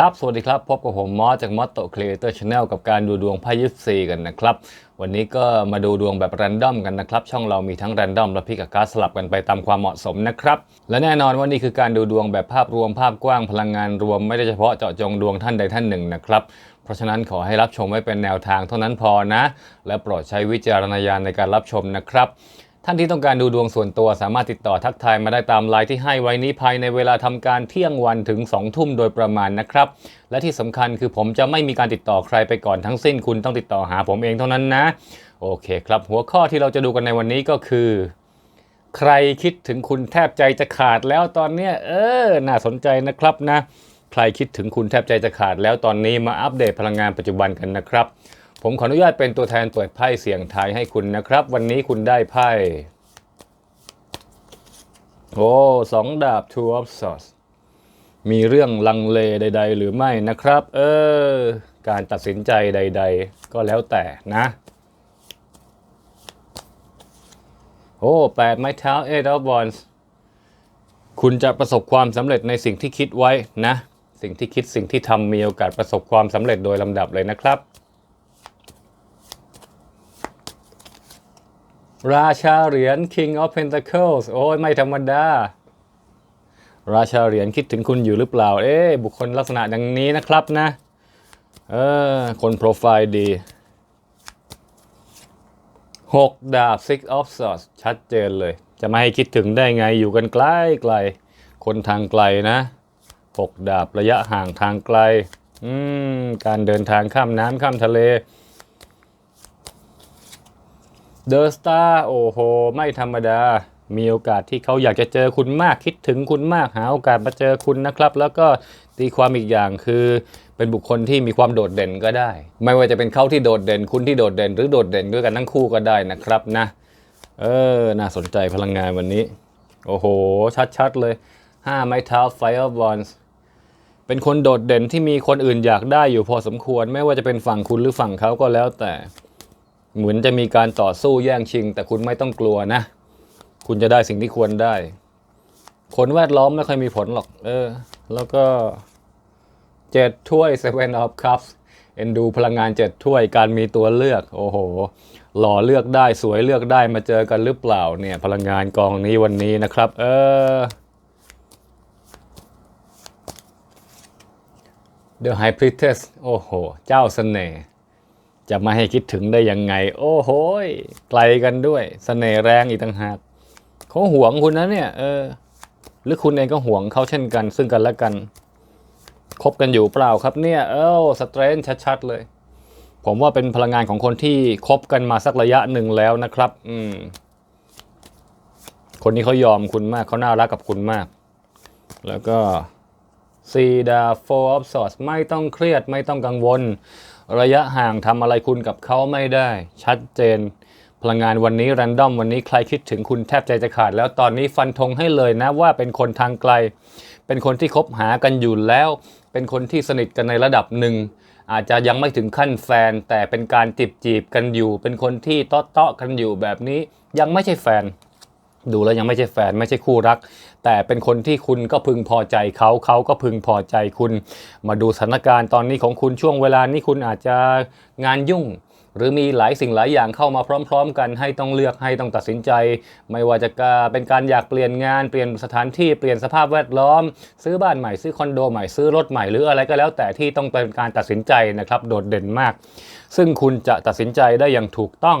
ครับ สวัสดีครับ พบกับผมมอสจากมอสโตครีเอเตอร์ชาแนลกับการดูดวงไพ่ยิปซีกันนะครับ วันนี้ก็มาดูดวงแบบแรนดอมกันนะครับ ช่องเรามีทั้งแรนดอมและพิกกับการสลับกันไปตามความเหมาะสมนะครับ และแน่นอนว่านี่คือการดูดวงแบบภาพรวมภาพกว้างพลังงานรวมไม่ได้เฉพาะเจาะจงดวงท่านใดท่านหนึ่งนะครับ เพราะฉะนั้นขอให้รับชมไว้เป็นแนวทางเท่านั้นพอนะ และโปรดใช้วิจารณญาณในการรับชมนะครับ ท่านที่ต้องการดูดวงส่วนตัวสามารถติดต่อทักทายมาได้ตามไลน์ที่ให้ไว้นี้ภายในเวลาทำการเที่ยงวันถึง 2 ทุ่มโดยประมาณนะครับ และที่สำคัญคือผมจะไม่มีการติดต่อใครไปก่อนทั้งสิ้นคุณต้องติดต่อหาผมเองเท่านั้นนะ โอเคครับ หัวข้อที่เราจะดูกันในวันนี้ก็คือ ใครคิดถึงคุณแทบใจจะขาดแล้วตอนนี้เออ น่าสนใจนะครับนะ ใครคิดถึงคุณแทบใจจะขาดแล้วตอนนี้มาอัปเดตพลังงานปัจจุบันกันนะครับ ผมขออนุญาตเป็นตัวแทนเปิดไพ่เสียงทายให้คุณนะครับ วันนี้คุณได้ไพ่โอ้สองดาบ two of swords มีเรื่องลังเลใด ๆ หรือไม่นะครับ เออ การตัดสินใจใด ๆ ก็แล้วแต่นะ โอ้แปดไม้เท้า eight of wands คุณจะประสบความสำเร็จในสิ่งที่คิดไว้นะ สิ่งที่คิดสิ่งที่ทำมีโอกาสประสบความสำเร็จโดยลำดับเลยนะครับ ราชาเหรียญ King of Pentacles โอ้ยไม่ธรรมดา ราชาเหรียญคิดถึงคุณอยู่หรือเปล่า เอ๊บุคคลลักษณะดังนี้นะครับนะ เออ คนโปรไฟล์ดี 6 ดาบ Six of Swords ชัดเจนเลย จะไม่ให้คิดถึงได้ไงอยู่กันไกลไกล คนทางไกลนะ 6 ดาบระยะห่างทางไกล อืม การเดินทางข้ามน้ำข้ามทะเล เดอะสตาร์โอ้โห ไม่ธรรมดา มีโอกาสที่เขาอยากจะเจอคุณมากคิดถึงคุณมากหาโอกาสมาเจอคุณนะครับ แล้วก็ตีความอีกอย่างคือเป็นบุคคลที่มีความโดดเด่นก็ได้ ไม่ว่าจะเป็นเขาที่โดดเด่น คุณที่โดดเด่น หรือโดดเด่นด้วยกันทั้งคู่ก็ได้นะครับนะ เออ น่าสนใจพลังงานวันนี้ โอ้โห ชัดๆเลย5ไม้เท้า Fire Wands เป็นคนโดดเด่นที่มีคนอื่นอยากได้อยู่พอสมควร ไม่ว่าจะเป็นฝั่งคุณหรือฝั่งเขาก็แล้วแต่ เหมือนจะมีการต่อสู้แย่งชิง แต่คุณไม่ต้องกลัวนะ คุณจะได้สิ่งที่ควรได้ คนแวดล้อมไม่ค่อยมีผลหรอก เออ แล้วก็เจ็ดถ้วย Seven of Cups เอ็นดูพลังงานเจ็ดถ้วยการมีตัวเลือก โอ้โห หล่อเลือกได้สวยเลือกได้มาเจอกันหรือเปล่าเนี่ย พลังงานกองนี้วันนี้นะครับ เออ The High Priestess โอ้โห เจ้าเสน่ห์ จะไม่ให้คิดถึงได้ยังไง โอ้โหยไกลกันด้วยสเสน่ห์แรงอีกต่างหากเขาห่วงคุณนะเนี่ยเออ หรือคุณเองก็ห่วงเขาเช่นกัน ซึ่งกันและกันคบกันอยู่เปล่าครับเนี่ย เออสเตรนชัดๆเลย ผมว่าเป็นพลังงานของคนที่คบกันมาสักระยะหนึ่งแล้วนะครับ อืม คนนี้เขายอมคุณมากเขาน่ารักกับคุณมาก แล้วก็ ซีดาโฟออฟสอสไม่ต้องเครียดไม่ต้องกังวล ระยะห่างทำอะไรคุณกับเขาไม่ได้ ชัดเจน พลังงานวันนี้แรนดอมวันนี้ใครคิดถึงคุณแทบใจจะขาด แล้วตอนนี้ฟันธงให้เลยนะว่าเป็นคนทางไกล เป็นคนที่คบหากันอยู่แล้ว เป็นคนที่สนิทกันในระดับหนึ่ง อาจจะยังไม่ถึงขั้นแฟน แต่เป็นการจีบจีบกันอยู่ เป็นคนที่เตาะเตาะกันอยู่แบบนี้ยังไม่ใช่แฟน ดูแล้วยังไม่ใช่แฟนไม่ใช่คู่รัก แต่เป็นคนที่คุณก็พึงพอใจเขาเขาก็พึงพอใจคุณ มาดูสถานการณ์ตอนนี้ของคุณช่วงเวลานี้คุณอาจจะงานยุ่ง หรือมีหลายสิ่งหลายอย่างเข้ามาพร้อม ๆ กันให้ต้องเลือกให้ต้องตัดสินใจ ไม่ว่าจะเป็นการอยากเปลี่ยนงานเปลี่ยนสถานที่เปลี่ยนสภาพแวดล้อม ซื้อบ้านใหม่ซื้อคอนโดใหม่ซื้อรถใหม่หรืออะไรก็แล้วแต่ที่ต้องเป็นการตัดสินใจนะครับโดดเด่นมาก ซึ่งคุณจะตัดสินใจได้อย่างถูกต้อง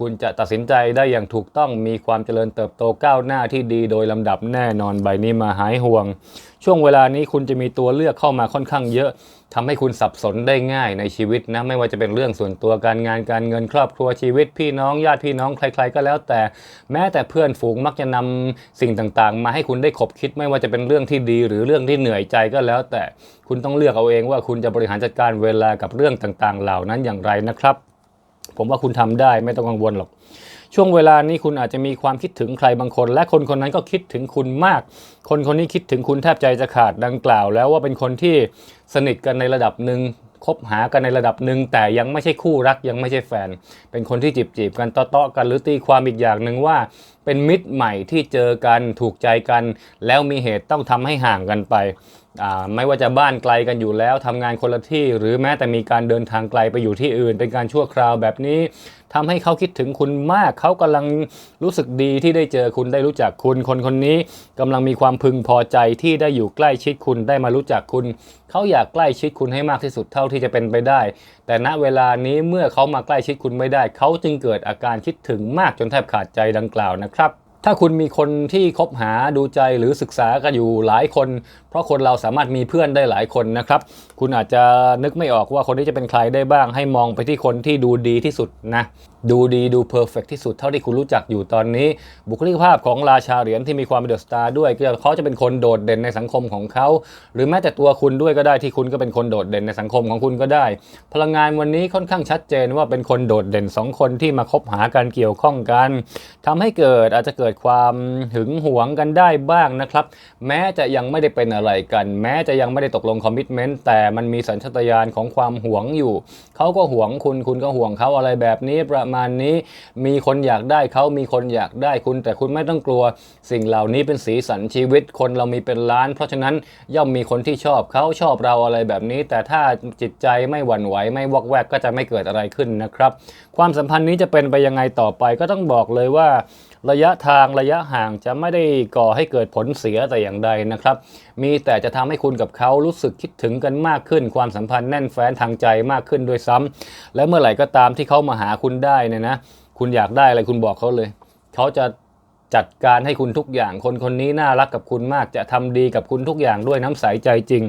คุณจะตัดสินใจได้อย่างถูกต้องมีความเจริญเติบโตก้าวหน้าที่ดีโดยลำดับแน่นอนใบนี้มาหายห่วง ช่วงเวลานี้คุณจะมีตัวเลือกเข้ามาค่อนข้างเยอะทำให้คุณสับสนได้ง่ายในชีวิตนะไม่ว่าจะเป็นเรื่องส่วนตัวการงานการเงินครอบครัวชีวิต พี่น้องญาติพี่น้องใคร ๆ ก็แล้วแต่แม้แต่เพื่อนฝูงมักจะนำสิ่งต่างๆ มาให้คุณได้ขบคิดไม่ว่าจะเป็นเรื่องที่ดีหรือเรื่องที่เหนื่อยใจก็แล้วแต่คุณต้องเลือกเอาเองว่าคุณจะบริหารจัดการเวลากับเรื่องต่างๆ เหล่านั้นอย่างไรนะครับ ผมว่าคุณทำได้ไม่ต้องกังวลหรอก ช่วงเวลานี้คุณอาจจะมีความคิดถึงใครบางคน และคนคนนั้นก็คิดถึงคุณมาก คนคนนี้คิดถึงคุณแทบใจจะขาดดังกล่าว แล้วว่าเป็นคนที่สนิทกันในระดับหนึ่งคบหากันในระดับหนึ่งแต่ยังไม่ใช่คู่รักยังไม่ใช่แฟน เป็นคนที่จีบจีบกันเตาะๆกันหรือตีความอีกอย่างหนึ่งว่า เป็นมิตรใหม่ที่เจอกันถูกใจกัน แล้วมีเหตุต้องทำให้ห่างกันไป ไม่ว่าจะบ้านไกลกันอยู่แล้วทำงานคนละที่ หรือแม้แต่มีการเดินทางไกลไปอยู่ที่อื่น เป็นการชั่วคราวแบบนี้ทำให้เขาคิดถึงคุณมาก เขากำลังรู้สึกดีที่ได้เจอคุณได้รู้จักคุณคนคนนี้กำลังมีความพึงพอใจที่ได้อยู่ใกล้ชิดคุณได้มารู้จักคุณ เขาอยากใกล้ชิดคุณให้มากที่สุดเท่าที่จะเป็นไปได้ แต่ณเวลานี้เมื่อเขามาใกล้ชิดคุณไม่ได้ เขาจึงเกิดอาการคิดถึงมากจนแทบขาดใจดังกล่าวนะครับ ถ้าคุณมีคนที่คบหาดูใจหรือศึกษากันอยู่หลายคน เพราะคนเราสามารถมีเพื่อนได้หลายคนนะครับ คุณอาจจะนึกไม่ออกว่าคนที่จะเป็นใครได้บ้าง ให้มองไปที่คนที่ดูดีที่สุดนะ ดูดีดูเพอร์เฟกที่สุดเท่าที่คุณรู้จักอยู่ตอนนี้ บุคลิกภาพของราชาเหรียญที่มีความเป็นเดอะสตาร์ด้วยก็เขาจะเป็นคนโดดเด่นในสังคมของเขา หรือแม้แต่ตัวคุณด้วยก็ได้ที่คุณก็เป็นคนโดดเด่นในสังคมของคุณก็ได้ พลังงานวันนี้ค่อนข้างชัดเจนว่าเป็นคนโดดเด่นสองคนที่มาคบหากันเกี่ยวข้องกันทำให้เกิดอาจจะเกิดความหึงหวงกันได้บ้างนะครับ แม้จะยังไม่ได้เป็นอะไรกัน แม้จะยังไม่ได้ตกลงคอมมิชเมนต์แต่มันมีสัญชาตญาณของความหวงอยู่เขาก็หวงคุณคุณก็หวงเขาอะไรแบบนี้ประมาณนี้ มีคนอยากได้เขามีคนอยากได้คุณ แต่คุณไม่ต้องกลัว สิ่งเหล่านี้เป็นสีสันชีวิตคนเรามีเป็นล้าน เพราะฉะนั้นย่อมมีคนที่ชอบเขาชอบเราอะไรแบบนี้ แต่ถ้าจิตใจไม่หวั่นไหวไม่วอกแวกก็จะไม่เกิดอะไรขึ้นนะครับ ความสัมพันธ์นี้จะเป็นไปยังไงต่อไปก็ต้องบอกเลยว่า ระยะทางระยะห่างจะไม่ได้ก่อให้เกิดผลเสียแต่อย่างใดนะครับ มีแต่จะทำให้คุณกับเขารู้สึกคิดถึงกันมากขึ้น ความสัมพันธ์แน่นแฟ้นทางใจมากขึ้นด้วยซ้ำและเมื่อไหร่ก็ตามที่เขามาหาคุณได้เนี่ยนะ คุณอยากได้อะไรคุณบอกเขาเลย เขาจะ จัดการให้คุณทุกอย่าง คนคนนี้น่ารักกับคุณมากจะทำดีกับคุณทุกอย่างด้วยน้ำใสใจจริง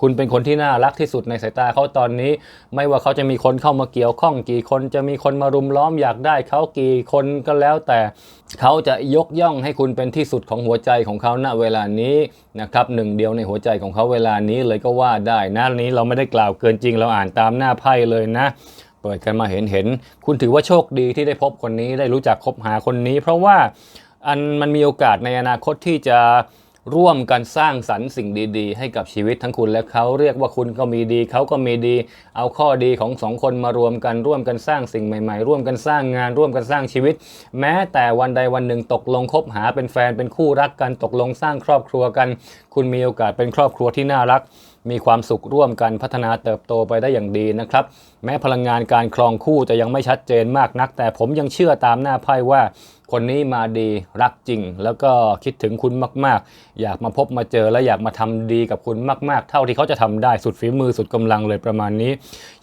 คุณเป็นคนที่น่ารักที่สุดในสายตาเขาตอนนี้ ไม่ว่าเขาจะมีคนเข้ามาเกี่ยวข้องกี่คนจะมีคนมารุมล้อมอยากได้เขากี่คนก็แล้วแต่เขาจะยกย่องให้คุณเป็นที่สุดของหัวใจของเขาณเวลานี้นะครับหนึ่งเดียวในหัวใจของเขาเวลานี้เลยก็ว่าได้นะนี้เราไม่ได้กล่าวเกินจริงเราอ่านตามหน้าไพ่เลยนะเปิดกันมาเห็นเห็น คุณถือว่าโชคดีที่ได้พบคนนี้ได้รู้จักคบหาคนนี้ เพราะว่า อันมันมีโอกาสในอนาคตที่จะร่วมกันสร้างสรรค์สิ่งดี ๆ ให้กับชีวิตทั้งคุณและเขาเรียกว่าคุณก็มีดีเขาก็มีดี เอาข้อดีของสองคนมารวมกันร่วมกันสร้างสิ่งใหม่ ๆ ร่วมกันสร้างงานร่วมกันสร้างชีวิต แม้แต่วันใดวันหนึ่งตกลงคบหาเป็นแฟนเป็นคู่รักกันตกลงสร้างครอบครัวกัน คุณมีโอกาสเป็นครอบครัวที่น่ารัก มีความสุขร่วมกันพัฒนาเติบโตไปได้อย่างดีนะครับแม้พลังงานการครองคู่จะยังไม่ชัดเจนมากนัก แต่ผมยังเชื่อตามหน้าไพ่ว่า คนนี้มาดีรักจริง แล้วก็คิดถึงคุณมาก ๆ อยากมาพบมาเจอและอยากมาทำดีกับคุณมาก ๆ เท่าที่เขาจะทำได้สุดฝีมือสุดกำลังเลยประมาณนี้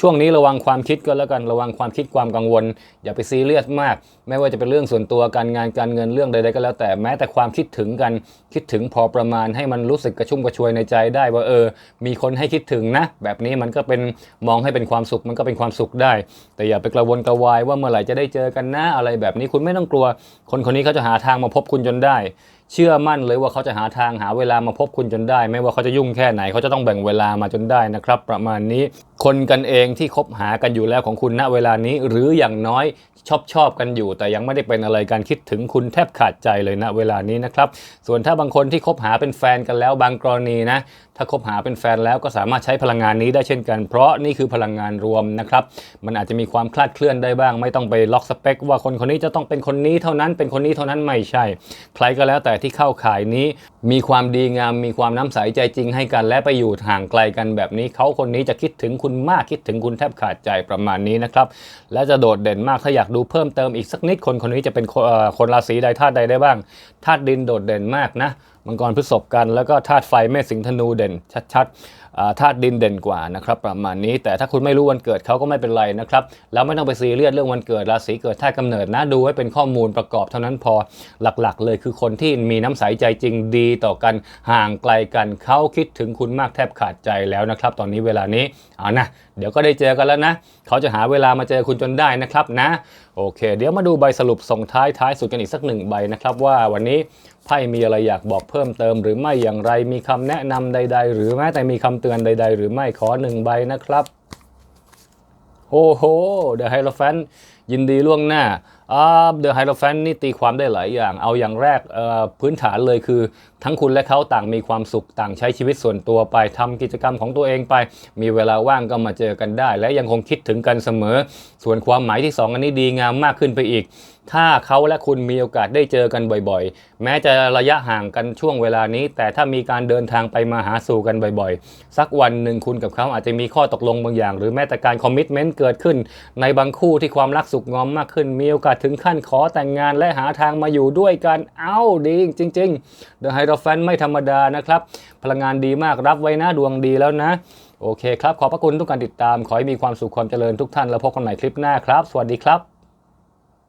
ช่วงนี้ระวังความคิดก็แล้วกันระวังความคิดความกังวล อย่าไปซีเรียสมาก ไม่ว่าจะเป็นเรื่องส่วนตัวการงานการเงินเรื่องใดๆก็แล้วแต่แม้แต่ความคิดถึงกันคิดถึงพอประมาณให้มันรู้สึกกระชุ่มกระชวยในใจได้ว่าเออ มีคนให้คิดถึงนะ แบบนี้มันก็เป็นมองให้เป็นความสุขมันก็เป็นความสุขได้ แต่อย่าไปกระวนกระวายว่าเมื่อไหร่จะได้เจอกันนะอะไรแบบนี้คุณไม่ต้องกลัวคนคนนี้เขาจะหาทางมาพบคุณจนได้เชื่อมั่นเลยว่าเขาจะหาทางหาเวลามาพบคุณจนได้ ไม่ว่าเขาจะยุ่งแค่ไหนเขาจะต้องแบ่งเวลามาจนได้นะครับ ประมาณนี้คนกันเองที่คบหากันอยู่แล้วของคุณณเวลานี้ หรืออย่างน้อยชอบชอบกันอยู่ แต่ยังไม่ได้เป็นอะไรกันคิดถึงคุณแทบขาดใจเลยณเวลานี้นะครับส่วนถ้าบางคนที่คบหาเป็นแฟนกันแล้วบางกรณีนะถ้าคบหาเป็นแฟนแล้วก็สามารถใช้พลังงานนี้ได้เช่นกัน เพราะนี่คือพลังงานรวมนะครับมันอาจจะมีความคลาดเคลื่อนได้บ้าง ไม่ต้องไปล็อกสเปคว่าคนคนนี้จะต้องเป็นคนนี้เท่านั้นเป็นคนนี้เท่านั้นไม่ใช่ ใครก็แล้วแต่ที่เข้าข่ายนี้ มีความดีงามมีความน้ำใสใจจริงให้กัน และไปอยู่ห่างไกลกันแบบนี้ เขาคนนี้จะคิดถึงคุณมากคิดถึงคุณแทบขาดใจประมาณนี้นะครับ และจะโดดเด่นมากถ้าอยากดูเพิ่มเติมอีกสักนิดคนคนนี้จะเป็นคนคนราศีใดธาตุใดได้บ้างธาตุดินโดดเด่นมากนะมังกรพฤษภกัน แล้วก็ธาตุไฟเมษสิงธนูเด่น ชัดๆธาตุดินเด่นกว่านะครับประมาณนี้แต่ถ้าคุณไม่รู้วันเกิดเขาก็ไม่เป็นไรนะครับแล้วไม่ต้องไปซีเรียสเรื่องวันเกิดราศีเกิดธาตุกำเนิดนะดูไว้เป็นข้อมูลประกอบเท่านั้นพอหลักๆ เลยคือคนที่มีน้ำใสใจจริงดีต่อกันห่างไกลกันเขาคิดถึงคุณมากแทบขาดใจแล้วนะครับ ตอนนี้เวลานี้เอานะเดี๋ยวก็ได้เจอกันแล้วนะ เขาจะหาเวลามาเจอคุณจนได้นะครับนะ โอเค เดี๋ยวมาดูใบสรุปส่งท้ายท้ายสุดกันอีกสักหนึ่งใบนะครับ ว่าวันนี้ไพ่มีอะไรอยากบอกเพิ่มเติม หรือไม่อย่างไรมีคำแนะนำใด ๆ หรือแม้แต่มีคำเตือนใด ๆ หรือไม่ขอหนึ่งใบนะครับโอ้โหเดอะไฮโลแฟนยินดีล่วงหน้าเดอะไฮโลแฟนนี่ตีความได้หลายอย่าง เอาอย่างแรกพื้นฐานเลยคือทั้งคุณและเขาต่างมีความสุขต่างใช้ชีวิตส่วนตัวไปทำกิจกรรมของตัวเองไป มีเวลาว่างก็มาเจอกันได้ และยังคงคิดถึงกันเสมอ ส่วนความหมายที่สองอันนี้ดีงามมากขึ้นไปอีก ถ้าเขาและคุณมีโอกาสได้เจอกันบ่อยๆ แม้จะระยะห่างกันช่วงเวลานี้ แต่ถ้ามีการเดินทางไปมาหาสู่กันบ่อยๆ สักวันหนึ่งคุณกับเขาอาจจะมีข้อตกลงบางอย่าง หรือแม้แต่การคอมมิชเมนต์เกิดขึ้น ในบางคู่ที่ความรักสุขงอมมากขึ้น มีโอกาสถึงขั้นขอแต่งงานและหาทางมาอยู่ด้วยกัน เอ้าดีจริงๆ The h i e r o p h a n t ไม่ธรรมดานะครับ พลังงานดีมากรับไว้นะดวงดีแล้วนะ โอเคครับ ขอบพระคุณทุกการติดตาม ขอให้มีความสุขความเจริญทุกท่านแล้วพบกันใหม่คลิปหน้าครับ สวัสดีครับ